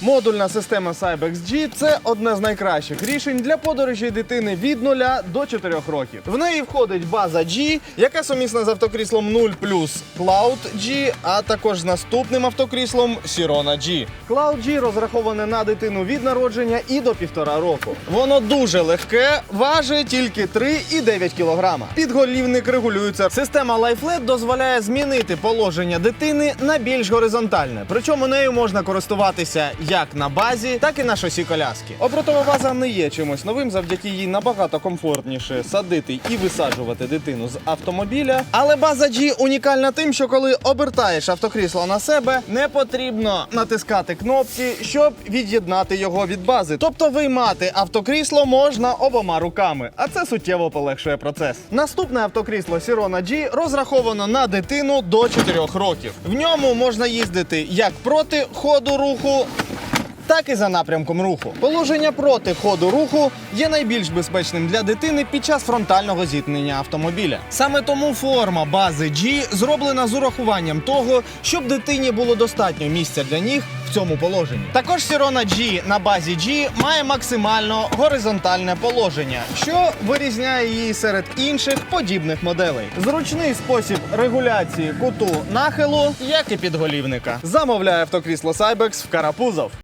Модульна система Cybex G – це одне з найкращих рішень для подорожі дитини від 0 до 4 років. В неї входить база G, яка сумісна з автокріслом 0 плюс Cloud G, а також з наступним автокріслом Sirona G. Cloud G розраховане на дитину від народження і до півтора року. Воно дуже легке, важить тільки 3,9 кг. Підголівник регулюється. Система LifeLed дозволяє змінити положення дитини на більш горизонтальне. Причому нею можна користуватися як на базі, так і на шосі коляски. Обротова база не є чимось новим, завдяки їй набагато комфортніше садити і висаджувати дитину з автомобіля. Але база G унікальна тим, що коли обертаєш автокрісло на себе, не потрібно натискати кнопки, щоб від'єднати його від бази. Тобто виймати автокрісло можна обома руками, а це суттєво полегшує процес. Наступне автокрісло Sirona G розраховано на дитину до 4 років. В ньому можна їздити як проти ходу руху, так і за напрямком руху. Положення проти ходу руху є найбільш безпечним для дитини під час фронтального зіткнення автомобіля. Саме тому форма бази G зроблена з урахуванням того, щоб дитині було достатньо місця для ніг в цьому положенні. Також Sirona G на базі G має максимально горизонтальне положення, що вирізняє її серед інших подібних моделей. Зручний спосіб регуляції куту нахилу, як і підголівника. Замовляє автокрісло Cybex в Карапузов.